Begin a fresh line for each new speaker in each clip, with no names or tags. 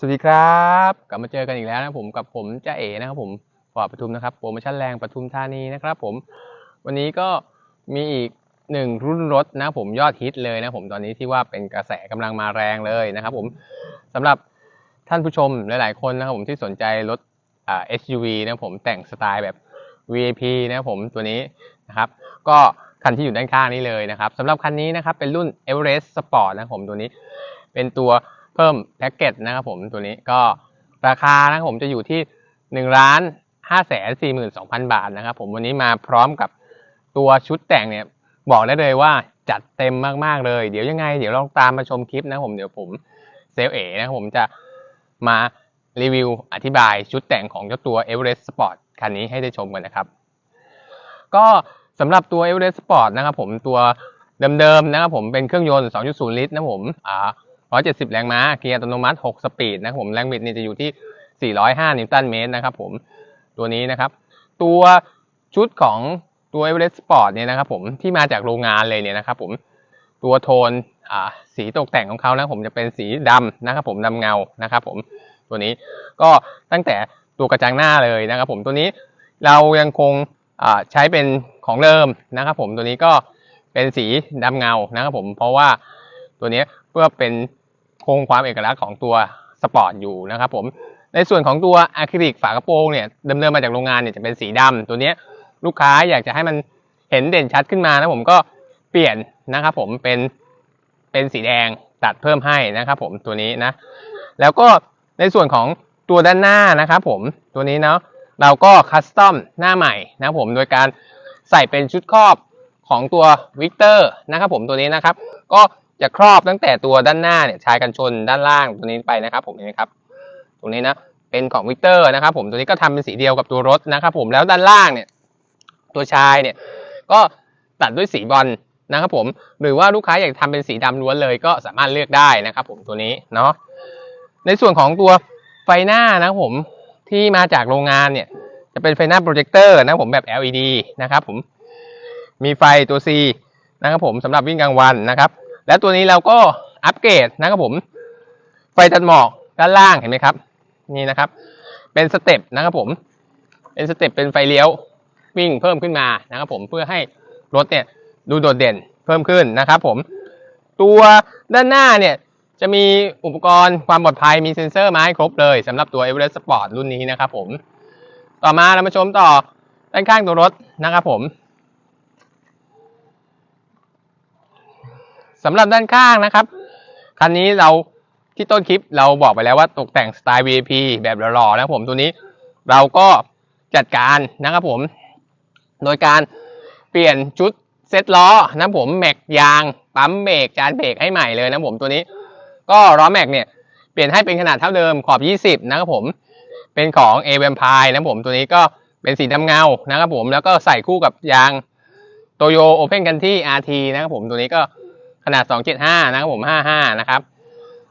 สวัสดีครับ กลับมาเจอกันอีกแล้วนะผมกับผมจ้าเอ๋นะครับผมฟอร์ปทุมนะครับโปรโมชั่นแรงปทุมธานีนะครับผมวันนี้ก็มีอีกหนึ่งรุ่นรถนะผมยอดฮิตเลยนะผมตอนนี้ที่ว่าเป็นกระแสกำลังมาแรงเลยนะครับผมสำหรับท่านผู้ชมหลาย ๆ คนนะครับผมที่สนใจรถอ่า SUV นะผมแต่งสไตล์แบบ VIP นะผมตัวนี้นะครับก็คันที่อยู่ด้านข้างนี้เลยนะครับสำหรับคันนี้นะครับเป็นรุ่น Everest Sport นะผมตัวนี้ เป็นตัว เพิ่มแพ็กเกจนะครับผมตัวนี้ก็ราคานะครับผมจะอยู่ที่ 1 ล้าน5แสน4 2 0 0 0 บาทนะครับผมวันนี้มาพร้อมกับตัวชุดแต่งเนี่ยบอกได้เลยว่าจัดเต็มมากๆเลย เดี๋ยวยังไง เดี๋ยวลองตามมาชมคลิปนะครับผมเดี๋ยวผมเซลเอนะครับผมจะมารีวิวอธิบายชุดแต่งของเจ้าตัว Everest Sport คันนี้ให้ได้ชมกันนะครับ ก็สำหรับตัว Everest Sport นะครับผมตัวเดิมๆนะครับผมเป็นเครื่องยนต์ 2.0 ลิตรนะผมอ่า 170 แรงม้า เกียร์อัตโนมัติ 6 สปีดนะครับผม แรงบิดนี่จะอยู่ที่ 405 นิวตันเมตรนะครับผม ตัวนี้นะครับ ตัวชุดของตัว Everest Sport เนี่ยนะครับผม ที่มาจากโรงงานเลยเนี่ยนะครับผม ตัวโทนอ่าสีตกแต่งของเขานะผมจะเป็นสีดำนะครับผมดำเงานะครับผม ตัวนี้ก็ตั้งแต่ตัวกระจังหน้าเลยนะครับผมตัวนี้เรายังคงอ่าใช้เป็นของเดิมนะครับผมตัวนี้ก็เป็นสีดำเงานะครับผมเพราะว่าตัวนี้เพื่อเป็น คงความเอกลักษณ์ของตัวสปอร์ตอยู่นะครับผมในส่วนของตัวอะคริลิกฝากระโปรงเนี่ยเดิมๆมาจากโรงงานเนี่ยจะเป็นสีดำตัวนี้ลูกค้าอยากจะให้มันเห็นเด่นชัดขึ้นมานะผมก็เปลี่ยนนะครับผมเป็นเป็นสีแดงตัดเพิ่มให้นะครับผมตัวนี้นะ แล้วก็ในส่วนของตัวด้านหน้านะครับผมตัวนี้เนาะเราก็คัสตอมหน้าใหม่นะผมโดยการใส่เป็นชุดครอบของตัววิกเตอร์นะครับผมตัวนี้นะครับ ก็ จะครอบตั้งแต่ตัวด้านหน้าเนี่ยชายกันชนด้านล่างตัวนี้ไปนะครับ ผมเห็นไหมครับตรงนี้นะเป็นของวิกเตอร์นะครับ ผมตัวนี้ก็ทำเป็นสีเดียวกับตัวรถนะครับ ผมแล้วด้านล่างเนี่ย ตัวชายเนี่ย ก็ตัดด้วยสีบอลนะครับ ผมหรือว่าลูกค้าอยากทำเป็นสีดำล้วนเลย ก็สามารถเลือกได้นะครับ ผมตัวนี้เนาะในส่วนของตัวไฟหน้านะผมที่มาจากโรงงานเนี่ย จะเป็นไฟหน้าโปรเจคเตอร์นะผมแบบ LED นะครับ ผมมีไฟตัว C นะครับผมสำหรับวิ่งกลางวันนะครับ และตัวนี้เราก็อัปเกรดนะครับผม ไฟตัดหมอกด้านล่างเห็นไหมครับ นี่นะครับ เป็นสเต็ปนะครับผม เป็นสเต็ปเป็นไฟเลี้ยววิ่งเพิ่มขึ้นมานะครับผมเพื่อให้รถเนี่ยดูโดดเด่นเพิ่มขึ้นนะครับผม ตัวด้านหน้าเนี่ยจะมีอุปกรณ์ความปลอดภัยมีเซ็นเซอร์มาให้ครบเลยสำหรับตัว Everest Sport รุ่นนี้นะครับผม ต่อมาเรามาชมต่อด้านข้างตัวรถนะครับผม สำหรับด้านข้างนะครับ คันนี้เราที่ต้นคลิปเราบอกไปแล้วว่าตกแต่งสไตล์ VIP แบบหล่อๆนะผมตัวนี้เราก็จัดการนะครับผม โดยการเปลี่ยนชุดเซ็ตล้อนะผมแม็กยางปั๊มเบรกจานเบรกให้ใหม่เลยนะผมตัวนี้ ก็ล้อแม็กเนี่ยเปลี่ยนให้เป็นขนาดเท่าเดิมขอบ 20 นะครับผม เป็นของ a v a m p i r e นะผมตัวนี้ก็เป็นสีดำเงานะครับผมแล้วก็ใส่คู่กับยางโตโยโอเพนกันที่ RT นะครับผมตัวนี้ก็ ขนาด 275 นะครับผม 55 นะครับ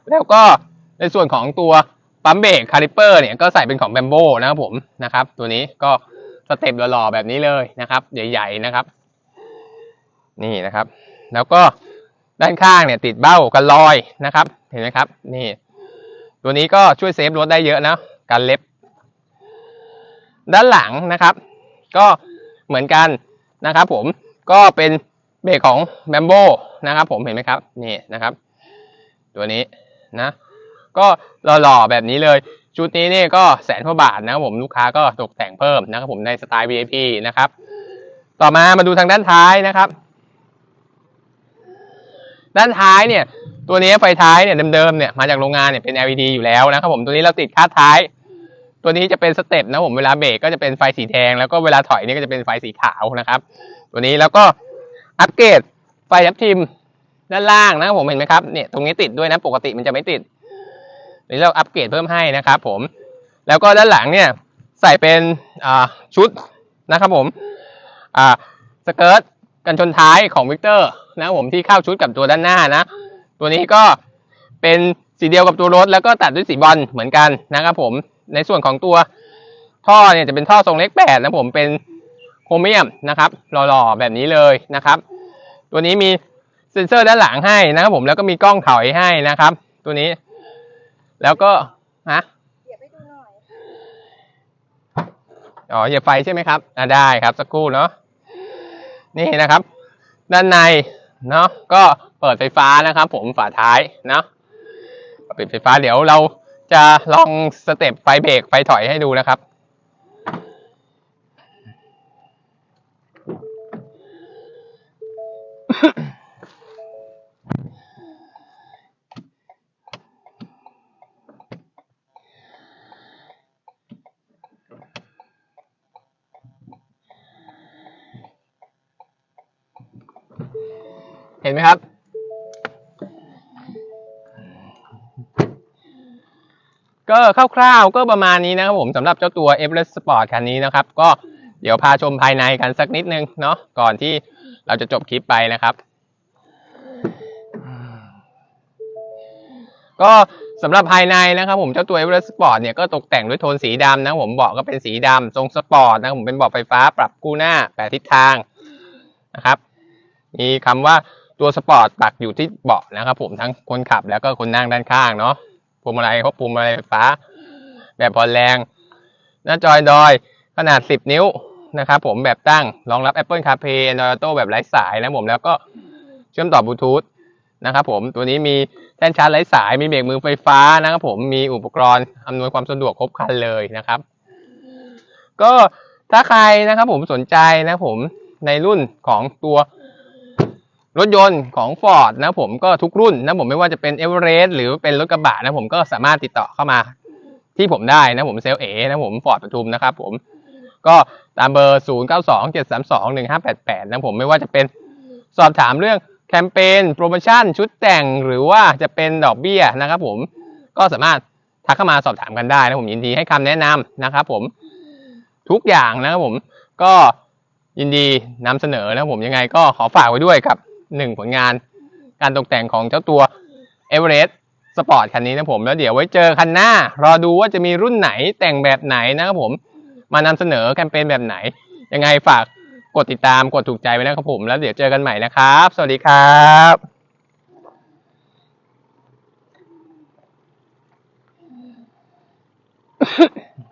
แล้วก็ในส่วนของตัวปั๊มเบรกคาลิเปอร์เนี่ยก็ใส่เป็นของแบมโบนะครับผมนะครับ ตัวนี้ก็สเต็ปหล่อๆแบบนี้เลยนะครับ ใหญ่ๆนะครับ นี่นะครับ แล้วก็ด้านข้างเนี่ยติดเบ้ากันรอยนะครับ เห็นไหมครับ นี่ ตัวนี้ก็ช่วยเซฟรถได้เยอะนะกันเล็บ ด้านหลังนะครับ ก็เหมือนกันนะครับ ผมก็เป็น เบรกของแบมโบนะครับผมเห็นไหมครับนี่นะครับ ตัวนี้นะ ก็หล่อๆแบบนี้เลยชุดนี้นี่ก็แสนกว่าบาทนะครับผมลูกค้าก็ตกแต่งเพิ่มนะครับผมในสไตล์ VIP นะครับ ต่อมามาดูทางด้านท้ายนะครับ ด้านท้ายเนี่ย ตัวนี้ไฟท้ายเนี่ยเดิมๆเนี่ยมาจากโรงงานเนี่ยเป็น LED อยู่แล้วนะครับผมตัวนี้เราติดคาดท้าย ตัวนี้จะเป็นสเต็ปนะผมเวลาเบรกก็จะเป็นไฟสีแดงแล้วก็เวลาถอยนี่ก็จะเป็นไฟสีขาวนะครับ ตัวนี้แล้วก็ อัปเกรดไฟยับทิมด้านล่างนะครับผมเห็นไหมครับเนี่ยตรงนี้ติดด้วยนะปกติมันจะไม่ติดนี่เราอัปเกรดเพิ่มให้นะครับผมแล้วก็ด้านหลังเนี่ยใส่เป็นชุดนะครับผมสเกิร์ตกันชนท้ายของวิกเตอร์นะครับผมที่เข้าชุดกับตัวด้านหน้านะ ตัวนี้ก็เป็นสีเดียวกับตัวรถ แล้วก็ตัดด้วยสีบอลเหมือนกันนะครับผมในส่วนของตัวท่อเนี่ยจะเป็นท่อทรงเล็กแปดนะผมเป็น โครเมียมนะครับหล่อๆแบบนี้เลยนะครับ ตัวนี้มีเซ็นเซอร์ด้านหลังให้นะครับ ผมแล้วก็มีกล้องถอยให้นะครับ ตัวนี้ แล้วก็ฮะ
อย
อ๋อเหยียบไฟใช่ไหมครับอ่าได้ครับสักครู่เนาะนี่นะครับ ด้านในเนาะก็เปิดไฟฟ้านะครับ ผมฝาท้ายเนาะปิดไฟฟ้าเดี๋ยวเราจะลองสเต็ปไฟเบรกไฟถอยให้ดูนะครับ ห็นไหมครับก็คร่าวๆก็ประมาณนี้นะครับผมสำหรับเจ้าตัว Everest Sport คันนี้นะครับ ก็เดี๋ยวพาชมภายในกันสักนิดนึงเนาะก่อนที่เราจะจบคลิปไปนะครับ ก็สำหรับภายในนะครับผมเจ้าตัว Everest Sport เนี่ยก็ตกแต่งด้วยโทนสีดำนะผมเบาะก็เป็นสีดำทรงสปอร์ตนะผมเป็นเบาะไฟฟ้าปรับกู้หน้าแปดทิศทางนะครับ มีคำว่า ตัวสปอร์ตปักอยู่ที่เบาะนะครับ ผมทั้งคนขับแล้วก็คนนั่งด้านข้างเนาะพวงมาลัยเขาพวงมาลัยไฟฟ้า แบบผ่อแรง หน้าจอยดอยขนาด 10 นิ้วนะครับผมแบบตั้งรองรับ Apple CarPlay Android Auto แบบไร้สายนะผมแล้วก็เชื่อมต่อบลูทูธนะครับผมตัวนี้มีแท่นชาร์จไร้สายมีเบรกมือไฟฟ้านะครับผมมีอุปกรณ์อำนวยความสะดวกครบครันเลยนะครับ ก็ถ้าใครนะครับผมสนใจนะผมในรุ่นของตัว รถยนต์ของ Ford นะผมก็ทุกรุ่นนะผมไม่ว่าจะเป็น e v e r e s t หรือเป็นรถกระบะนะผมก็สามารถติดต่อเข้ามาที่ผมได้นะผมเซลเอนะผม Ford ปทุมนะครับผมก็ตามเบอร์ 0 9 2 7 3 2 1 5 8 8 นะผมไม่ว่าจะเป็นสอบถามเรื่องแคมเปญโปรโมชั่นชุดแต่งหรือว่าจะเป็นดอกเบี้ยนะครับผมก็สามารถทักเข้ามาสอบถามกันได้นะผมยินดีให้คำแนะนำนะครับผมทุกอย่างนะครับผมก็ยินดีนำเสนอนะครับผมยังไงก็ขอฝากไว้ด้วยกับ หนึ่งผลงานการตกแต่งของเจ้าตัวเอเวอเรสต์สปอร์ตคันนี้นะผมแล้วเดี๋ยวไว้เจอคันหน้า รอดูว่าจะมีรุ่นไหนแต่งแบบไหนนะครับผมมานำเสนอแคมเปญแบบไหน ยังไงฝากกดติดตามกดถูกใจไว้นะครับผม แล้วเดี๋ยวเจอกันใหม่นะครับ สวัสดีครับ